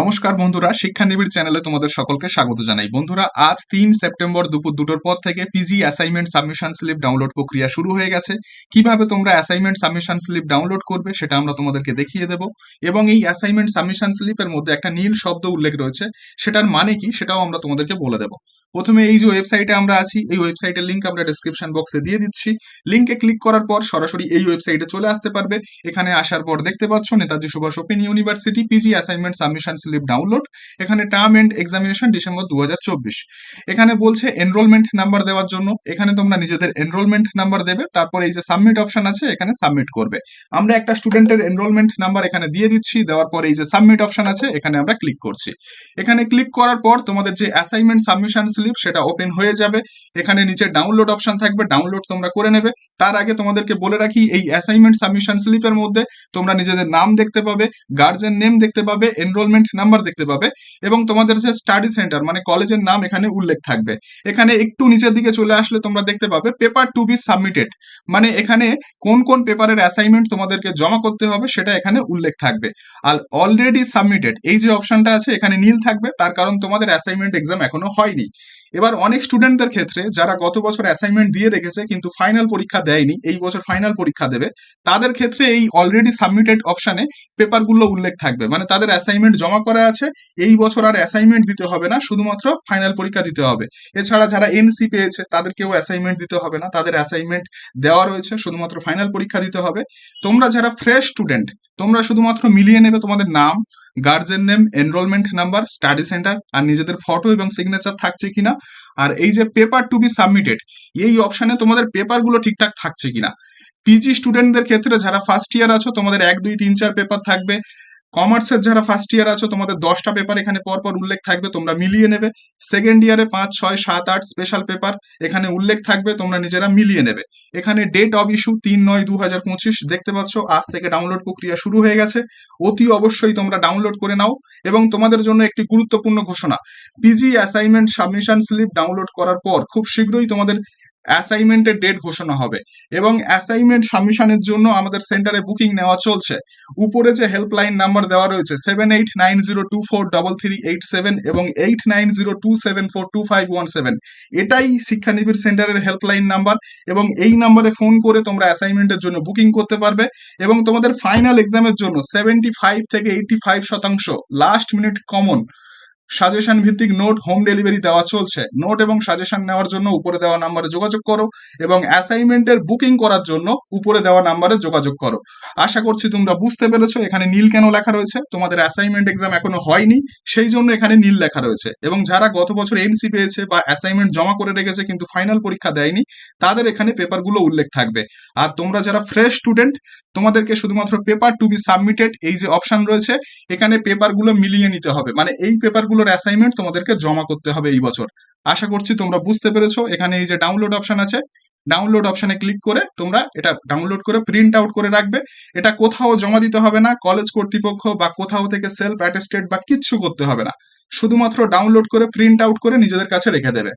নমস্কার বন্ধুরা শিক্ষা নিবিড় চ্যানেলে তোমাদের সকলকে স্বাগত জানাই। বন্ধুরা, আজ তিন সেপ্টেম্বর দুপুর দুটোর পর থেকে PG assignment submission slip download প্রক্রিয়া শুরু হয়ে গেছে। কীভাবে তোমরা অ্যাসাইনমেন্ট সাবমিশন স্লিপ ডাউনলোড করবে সেটা আমরা তোমাদেরকে দেখিয়ে দেব এবং এই অ্যাসাইনমেন্ট সাবমিশন স্লিপের মধ্যে একটা নীল শব্দ উল্লেখ রয়েছে, সেটার মানে কি সেটাও আমরা তোমাদেরকে বলে দেব। প্রথমে এই যে ওয়েবসাইটে আমরা আছি, এই ওয়েবসাইটের লিঙ্ক আমরা ডিসক্রিপশন বক্সে দিয়ে দিচ্ছি। লিঙ্কে ক্লিক করার পর সরাসরি এই ওয়েবসাইটে চলে আসতে পারবে। এখানে আসার পর দেখতে পাচ্ছ, Netaji Subhas open university PG assignment submission slip download এখানে টার্ম এন্ড এক্সামিনেশন ডিসেম্বর দু এখানে বলছে এনরোলমেন্ট নাম্বার দেওয়ার জন্য। এখানে তোমরা নিজেদের এনরোলমেন্ট নাম্বার দেবে, তারপর এই যে সাবমিট অপশন আছে, এখানে সাবমিট করবে। আমরা একটা স্টুডেন্টের এনরোলমেন্ট নাম্বার এখানে দিয়ে দিচ্ছি, দেওয়ার পর এই যে সাবমিট অপশন আছে, এখানে আমরা ক্লিক করছি। এখানে ক্লিক করার পর তোমাদের যে অ্যাসাইনমেন্ট সাবমিশন স্লিপ সেটা ওপেন হয়ে যাবে। এখানে নিচে ডাউনলোড অপশন থাকবে ডাউনলোড তোমরা করে নেবে। তার আগে তোমাদেরকে বলে রাখি, এই অ্যাসাইনমেন্ট সাবমিশন স্লিপের মধ্যে তোমরা নিজেদের নাম দেখতে পাবে গার্জেন নেম দেখতে পাবে এনরোলমেন্ট নাম্বার দেখতে পাবে এবং তোমাদের যে স্টাডি সেন্টার মানে কলেজের নাম এখানে উল্লেখ থাকবে। এখানে একটু নিচের দিকে চলে আসলে তোমরা দেখতে পাবে পেপার টু বি সাবমিটেড মানে এখানে কোন কোন পেপারের অ্যাসাইনমেন্ট তোমাদেরকে জমা করতে হবে সেটা এখানে উল্লেখ থাকবে। আর অলরেডি সাবমিটেড এই যে অপশনটা আছে এখানে নীল থাকবে, তার কারণ তোমাদের অ্যাসাইনমেন্ট এক্সাম এখনও হয়নি। এবার অনেক স্টুডেন্টদের ক্ষেত্রে যারা গত বছর অ্যাসাইনমেন্ট দিয়ে রেখেছে কিন্তু ফাইনাল পরীক্ষা দেয়নি, এই বছর ফাইনাল পরীক্ষা দেবে, তাদের ক্ষেত্রে এই অলরেডি সাবমিটেড অপশনে পেপারগুলো উল্লেখ থাকবে। মানে তাদের অ্যাসাইনমেন্ট জমা করা আছে, এই বছর আর অ্যাসাইনমেন্ট দিতে হবে না, শুধুমাত্র ফাইনাল পরীক্ষা দিতে হবে। এছাড়া যারা এনসি পেয়েছে, তাদেরকেও অ্যাসাইনমেন্ট দিতে হবে না, তাদের অ্যাসাইনমেন্ট দেওয়া রয়েছে, শুধুমাত্র ফাইনাল পরীক্ষা দিতে হবে। তোমরা যারা ফ্রেশ স্টুডেন্ট তোমরা শুধুমাত্র মিলিয়ে নেবে তোমাদের নাম guardian name enrolment number study centre আর নিজেদের ফটো এবং সিগনেচার থাকছে কিনা, আর এই যে পেপার টু বি সাবমিটেড এই অপশানে তোমাদের পেপারগুলো ঠিকঠাক থাকছে কিনা। পিজি স্টুডেন্টদের ক্ষেত্রে যারা ফার্স্ট ইয়ার আছো, তোমাদের এক, দুই, তিন, চার পেপার থাকবে কমার্সের যারা ফার্স্ট ইয়ার আছো, তোমাদের দশটা পেপার এখানে পরপর উল্লেখ থাকবে, তোমরা মিলিয়ে নেবে। সেকেন্ড ইয়ারে পাঁচ, ছয়, সাত, আট স্পেশাল পেপার এখানে উল্লেখ থাকবে, তোমরা নিজেরা মিলিয়ে নেবে। এখানে ডেট অফ ইস্যু তিন নয় দু হাজার পঁচিশ, দেখতে পাচ্ছ, আজ থেকে ডাউনলোড প্রক্রিয়া শুরু হয়ে গেছে। অতি অবশ্যই তোমরা ডাউনলোড করে নাও এবং তোমাদের জন্য একটি গুরুত্বপূর্ণ ঘোষণা PG assignment submission slip download করার পর খুব শীঘ্রই তোমাদের অ্যাসাইনমেন্টের ডেট ঘোষণা হবে এবং অ্যাসাইনমেন্ট সাবমিশনের জন্য আমাদের সেন্টারে বুকিং নেওয়া চলছে। উপরে যে হেল্পলাইন নাম্বার দেওয়া রয়েছে seven eight nine zero two four double three eight seven এবং eight nine zero two seven four two five one seven এটাই শিক্ষানিবিড় সেন্টারের হেল্পলাইন নাম্বার এবং এই নাম্বারে ফোন করে তোমরা অ্যাসাইনমেন্টের জন্য বুকিং করতে পারবে এবং তোমাদের ফাইনাল এক্সামের জন্য সেভেন্টি ফাইভ থেকে এইটি ফাইভ শতাংশ লাস্ট মিনিট কমন সাজেশন ভিত্তিক নোট হোম ডেলিভারি দেওয়া চলছে। নোট এবং সাজেশন নেওয়ার জন্য উপরে দেওয়া নাম্বারে যোগাযোগ করো এবং অ্যাসাইনমেন্টের বুকিং করার জন্য উপরে দেওয়া নাম্বারে যোগাযোগ করো। আশা করছি তোমরা বুঝতে পেরেছ, এখানে নীল কেন লেখা রয়েছে? তোমাদের অ্যাসাইনমেন্ট এক্সাম এখনও হয়নি, সেই জন্য এখানে নীল লেখা রয়েছে। এবং যারা গত বছর এনসি পেয়েছে বা অ্যাসাইনমেন্ট জমা করে রেখেছে কিন্তু ফাইনাল পরীক্ষা দেয়নি, তাদের এখানে পেপারগুলো উল্লেখ থাকবে। আর তোমরা যারা ফ্রেশ স্টুডেন্ট, তোমাদেরকে শুধুমাত্র পেপার টু বি সাবমিটেড, এই যে অপশন রয়েছে, এখানে পেপারগুলো মিলিয়ে নিতে হবে। মানে এই পেপারগুলোর অ্যাসাইনমেন্ট তোমাদেরকে জমা করতে হবে এই বছর। আশা করছি তোমরা বুঝতে পেরেছ, এখানে এই যে ডাউনলোড অপশন আছে ডাউনলোড অপশনে ক্লিক করে তোমরা এটা ডাউনলোড করে প্রিন্ট আউট করে রাখবে। এটা কোথাও জমা দিতে হবে না কলেজ কর্তৃপক্ষ বা কোথাও থেকে সেলফ অ্যাটেস্টেড বা কিচ্ছু করতে হবে না। শুধুমাত্র ডাউনলোড করে প্রিন্ট আউট করে নিজেদের কাছে রেখে দেবে।